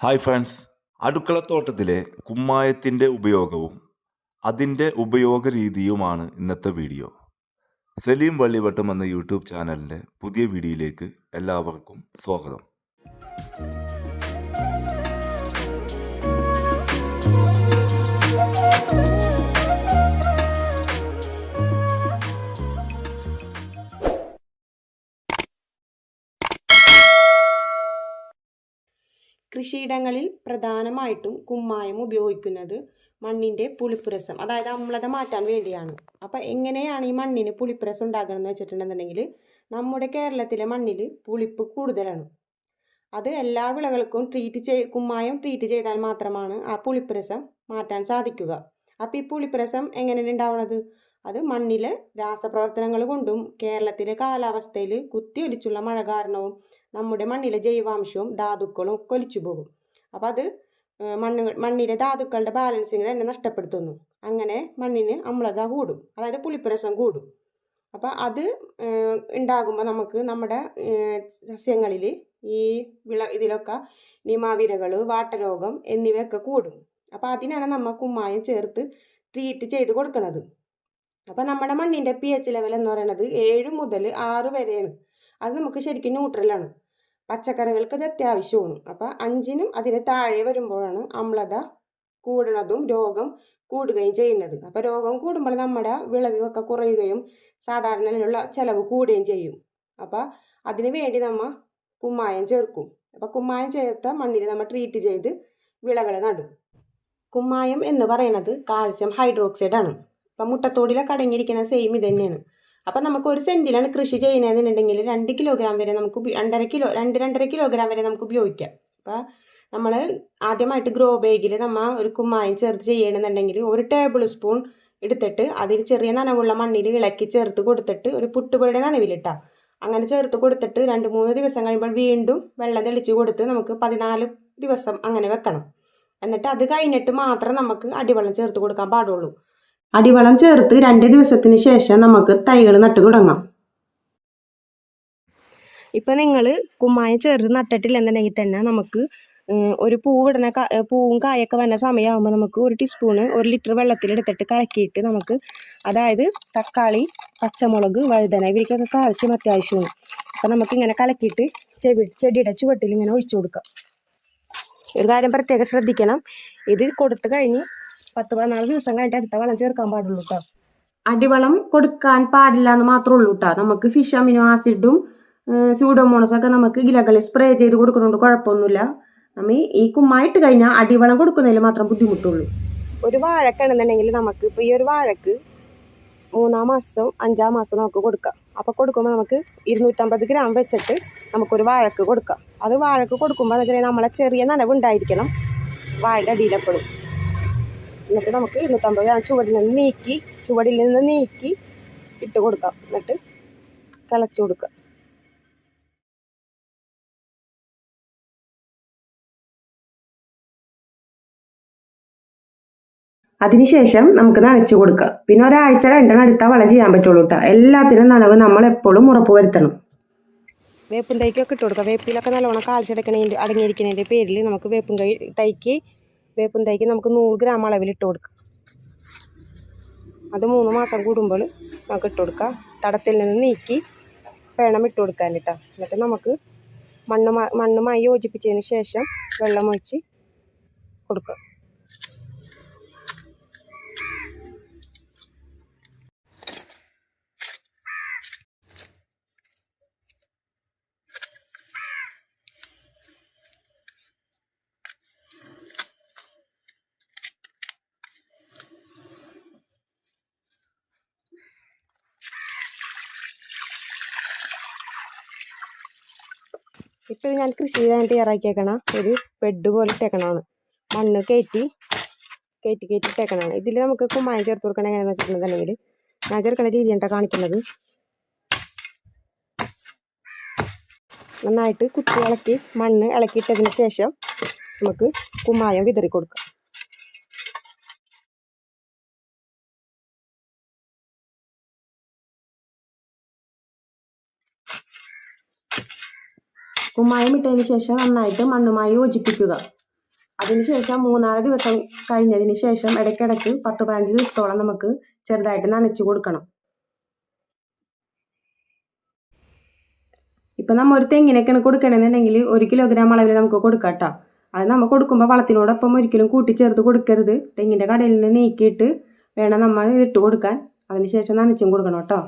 Hi friends അടുക്കളത്തോട്ടത്തിലെ കുമ്മായത്തിന്റെ ഉപയോഗവും അതിന്റെ ഉപയോഗ രീതിയുമാണ് ഇന്നത്തെ വീഡിയോ സലീം വള്ളിവട്ടം എന്ന യൂട്യൂബ് ചാനലിന്റെ പുതിയ വീഡിയോയിലേക്ക് എല്ലാവർക്കും സ്വാഗതം. കൃഷിയിടങ്ങളിൽ പ്രധാനമായിട്ടും കുമ്മായം ഉപയോഗിക്കുന്നത് മണ്ണിന്റെ പുളിപ്പുരസം അതായത് അമ്ലത മാറ്റാൻ വേണ്ടിയാണ്. അപ്പോൾ എങ്ങനെയാണ് ഈ മണ്ണിന് പുളിപ്പുരസം ഉണ്ടാകണമെന്ന് വെച്ചിട്ടുണ്ടെന്നുണ്ടെങ്കിൽ നമ്മുടെ കേരളത്തിലെ മണ്ണിൽ പുളിപ്പ് കൂടുതലാണ്. അത് എല്ലാ വിളകൾക്കും ട്രീറ്റ് ചെയ് കുമ്മായം ട്രീറ്റ് ചെയ്താൽ മാത്രമാണ് ആ പുളിപ്പുരസം മാറ്റാൻ സാധിക്കുക. അപ്പോൾ ഈ പുളിപ്പുരസം എങ്ങനെയാണ് ഉണ്ടാവുന്നത്? അത് മണ്ണിലെ രാസപ്രവർത്തനങ്ങൾ കൊണ്ടും കേരളത്തിലെ കാലാവസ്ഥയിൽ കുത്തിയൊലിച്ചുള്ള മഴ കാരണവും നമ്മുടെ മണ്ണിലെ ജൈവാംശവും ധാതുക്കളും ഒക്കെ ഒലിച്ചു പോകും. അപ്പോൾ അത് മണ്ണ് മണ്ണിലെ ധാതുക്കളുടെ ബാലൻസിങ് തന്നെ നഷ്ടപ്പെടുത്തുന്നു. അങ്ങനെ മണ്ണിന് അമ്ലത കൂടും. അതായത് പുളിപ്പുരസം കൂടും. അപ്പോൾ അത് ഉണ്ടാകുമ്പോൾ നമുക്ക് നമ്മുടെ സസ്യങ്ങളിൽ ഈ വിള ഇതിലൊക്കെ നിമാവിരകൾ വാട്ടരോഗം എന്നിവയൊക്കെ കൂടും. അപ്പോൾ അതിനാണ് നമ്മൾ കുമ്മായം ചേർത്ത് ട്രീറ്റ് ചെയ്ത് കൊടുക്കുന്നത് അപ്പോൾ നമ്മുടെ മണ്ണിന്റെ പി എച്ച് ലെവൽ എന്ന് പറയുന്നത് ഏഴ് മുതൽ ആറ് വരെയാണ്. അത് നമുക്ക് ശരിക്കും ന്യൂട്രലാണ് പച്ചക്കറികൾക്ക് ഇത് അത്യാവശ്യമാണ്. അപ്പോൾ അഞ്ചിനും അതിന് താഴെ വരുമ്പോഴാണ് അമ്ലത കൂടണതും രോഗം കൂടുകയും ചെയ്യുന്നത്. അപ്പോൾ രോഗം കൂടുമ്പോൾ നമ്മുടെ വിളവൊക്കെ കുറയുകയും സാധാരണയിലുള്ള ചിലവ് കൂടുകയും ചെയ്യും. അപ്പോൾ അതിന് വേണ്ടി നമ്മൾ കുമ്മായം ചേർക്കും. അപ്പോൾ കുമ്മായം ചേർത്ത മണ്ണിൽ നമ്മൾ ട്രീറ്റ് ചെയ്ത് വിളകൾ നടും. കുമ്മായം എന്ന് പറയുന്നത് കാൽസ്യം ഹൈഡ്രോക്സൈഡ് ആണ്. അപ്പം മുട്ടത്തോടിലൊക്കെ അടങ്ങിയിരിക്കുന്ന സെയിം ഇത് തന്നെയാണ് അപ്പം നമുക്ക് ഒരു സെന്റിലാണ് കൃഷി ചെയ്യുന്നതെന്നുണ്ടെങ്കിൽ രണ്ട് കിലോഗ്രാം വരെ നമുക്ക് രണ്ടര കിലോ രണ്ട് രണ്ടര കിലോഗ്രാം വരെ നമുക്ക് ഉപയോഗിക്കാം. അപ്പോൾ നമ്മൾ ആദ്യമായിട്ട് ഗ്രോ ബാഗിൽ നമ്മൾ ഒരു കുമ്മായം ചേർത്ത് ചെയ്യണമെന്നുണ്ടെങ്കിൽ ഒരു ടേബിൾ സ്പൂൺ എടുത്തിട്ട് അതിൽ ചെറിയ നനവുള്ള മണ്ണിൽ ഇളക്കി ചേർത്ത് കൊടുത്തിട്ട് ഒരു പുട്ടുപൊടിയുടെ നനവിലിട്ടാം. അങ്ങനെ ചേർത്ത് കൊടുത്തിട്ട് രണ്ട് മൂന്ന് ദിവസം കഴിയുമ്പോൾ വീണ്ടും വെള്ളം തെളിച്ച് കൊടുത്ത് നമുക്ക് പതിനാല് ദിവസം അങ്ങനെ വെക്കണം. എന്നിട്ട് അത് കഴിഞ്ഞിട്ട് മാത്രം നമുക്ക് അടിവെള്ളം ചേർത്ത് കൊടുക്കാൻ പാടുള്ളൂ. അടിവളം ചേർത്ത് രണ്ട് ദിവസത്തിന് ശേഷം നമുക്ക് തൈകൾ നട്ടു തുടങ്ങാം. ഇപ്പം നിങ്ങൾ കുമ്മായ ചേർത്ത് നട്ടിട്ടില്ലെന്നുണ്ടെങ്കിൽ തന്നെ നമുക്ക് ഒരു പൂവിടുന്ന പൂവും കായൊക്കെ വന്ന സമയമാകുമ്പോൾ നമുക്ക് ഒരു ടീസ്പൂണ് ഒരു ലിറ്റർ വെള്ളത്തിലെടുത്തിട്ട് കലക്കിയിട്ട് നമുക്ക് അതായത് തക്കാളി പച്ചമുളക് വഴുതന ഇവർക്കൊക്കെ കാൽസ്യം അത്യാവശ്യമാണ്. അപ്പം നമുക്ക് ഇങ്ങനെ കലക്കിയിട്ട് ചെവി ചെടിയുടെ ചുവട്ടിൽ ഇങ്ങനെ ഒഴിച്ചു കൊടുക്കാം. ഒരു കാര്യം പ്രത്യേകം ശ്രദ്ധിക്കണം. ഇത് കൊടുത്തു കഴിഞ്ഞ് പത്ത് പതിനാല് ദിവസം കഴിഞ്ഞിട്ട് അടുത്ത വളം ചേർക്കാൻ പാടുള്ളൂ കേട്ടോ അടിവളം കൊടുക്കാൻ പാടില്ല എന്ന് മാത്രമേ ഉള്ളൂ കേട്ടോ നമുക്ക് ഫിഷ് അമിനോ ആസിഡും സ്യൂഡോമോണസ് ഒക്കെ നമുക്ക് ഇലകളിൽ സ്പ്രേ ചെയ്ത് കൊടുക്കുന്നുണ്ട് കുഴപ്പമൊന്നുമില്ല. നമ്മ ഈ കുമ്മായിട്ട് കഴിഞ്ഞാൽ അടിവളം കൊടുക്കുന്നതിൽ മാത്രം ബുദ്ധിമുട്ടുള്ളൂ. ഒരു വാഴക്കാണെന്നുണ്ടെങ്കിൽ നമുക്ക് ഇപ്പോൾ ഈ ഒരു വാഴക്ക് മൂന്നാം മാസം അഞ്ചാം മാസം നമുക്ക് കൊടുക്കാം. അപ്പോൾ കൊടുക്കുമ്പോൾ നമുക്ക് ഇരുന്നൂറ്റമ്പത് ഗ്രാം വെച്ചിട്ട് നമുക്കൊരു വാഴക്ക് കൊടുക്കാം. അത് വാഴക്ക് കൊടുക്കുമ്പോൾ എന്ന് വെച്ചാൽ നമ്മളെ ചെറിയ നനവ് ഉണ്ടായിരിക്കണം വാഴയുടെ അടിയിലെപ്പോഴും. എന്നിട്ട് നമുക്ക് ഇരുന്നൂറ്റമ്പത് ഗ്രാം ചുവടിൽ നിന്ന് നീക്കി ചുവടിൽ നിന്ന് നീക്കി ഇട്ട് കൊടുക്കാം. എന്നിട്ട് കിളച്ചു കൊടുക്കുക. അതിനുശേഷം നമുക്ക് നനച്ചു കൊടുക്കാം പിന്നെ ഒരാഴ്ച രണ്ടെണ്ണം എടുത്താൽ വളം ചെയ്യാൻ പറ്റുള്ളൂ കേട്ടോ എല്ലാത്തിനും നനവ് നമ്മൾ എപ്പോഴും ഉറപ്പ് വരുത്തണം. വേപ്പും തൈക്കൊക്കെ ഇട്ട് കൊടുക്കാം. വേപ്പിലൊക്കെ നല്ലോണം കാൽച്ചെടുക്കണേന്റെ അടങ്ങിയിരിക്കണേന്റെ പേരിൽ നമുക്ക് വേപ്പും കൈ തൈക്ക് വേപ്പും തൈക്ക് നമുക്ക് നൂറ് ഗ്രാം അളവിൽ ഇട്ട് കൊടുക്കാം. അത് മൂന്ന് മാസം കൂടുമ്പോൾ നമുക്ക് ഇട്ട് കൊടുക്കാം. തടത്തിൽ നിന്ന് നീക്കി വേണം ഇട്ട് കൊടുക്കാൻ കേട്ടോ. എന്നിട്ട് നമുക്ക് മണ്ണ് മണ്ണുമായി യോജിപ്പിച്ചതിന് ശേഷം വെള്ളമൊഴിച്ച് കൊടുക്കുക ഇപ്പോൾ ഞാൻ കൃഷി ചെയ്യാൻ തയ്യാറാക്കിയേക്കണ ഒരു ബെഡ് പോലെ ഇട്ടേക്കണതാണ്. മണ്ണ് കയറ്റി കയറ്റി കയറ്റി ഇട്ടേക്കണതാണ്. ഇതിൽ നമുക്ക് കുമ്മായം ചേർത്ത് കൊടുക്കണം എങ്ങനെയാണെന്ന് വെച്ചിട്ടുണ്ടെന്നുണ്ടെങ്കിൽ. ഞാൻ ചേർക്കുന്ന രീതിയാണ് കാണിക്കുന്നത്. നന്നായിട്ട് കുത്തി ഇളക്കി മണ്ണ് ഇളക്കിയിട്ടതിന് ശേഷം നമുക്ക് കുമ്മായം വിതറി കൊടുക്കാം കുമ്മായം ഇട്ടതിന് ശേഷം നന്നായിട്ട് മണ്ണുമായി യോജിപ്പിക്കുക. അതിനുശേഷം മൂന്നാൽ ദിവസം കഴിഞ്ഞതിന് ശേഷം ഇടയ്ക്കിടയ്ക്ക് പത്ത് പതിനഞ്ച് ദിവസത്തോളം നമുക്ക് ചെറുതായിട്ട് നനച്ചു കൊടുക്കണം. ഇപ്പം നമ്മൾ ഒരു തെങ്ങിനൊക്കെയാണ് കൊടുക്കണമെന്നുണ്ടെങ്കിൽ ഒരു കിലോഗ്രാം അളവിൽ നമുക്ക് കൊടുക്കാം കേട്ടോ. അത് നമ്മൾ കൊടുക്കുമ്പോൾ വളത്തിനോടൊപ്പം ഒരിക്കലും കൂട്ടിച്ചേർത്ത് കൊടുക്കരുത്. തെങ്ങിന്റെ കടയിൽ നിന്ന് നീക്കിയിട്ട് വേണം നമ്മൾ ഇട്ട് കൊടുക്കാൻ. അതിന് ശേഷം നനച്ചും കൊടുക്കണം കേട്ടോ.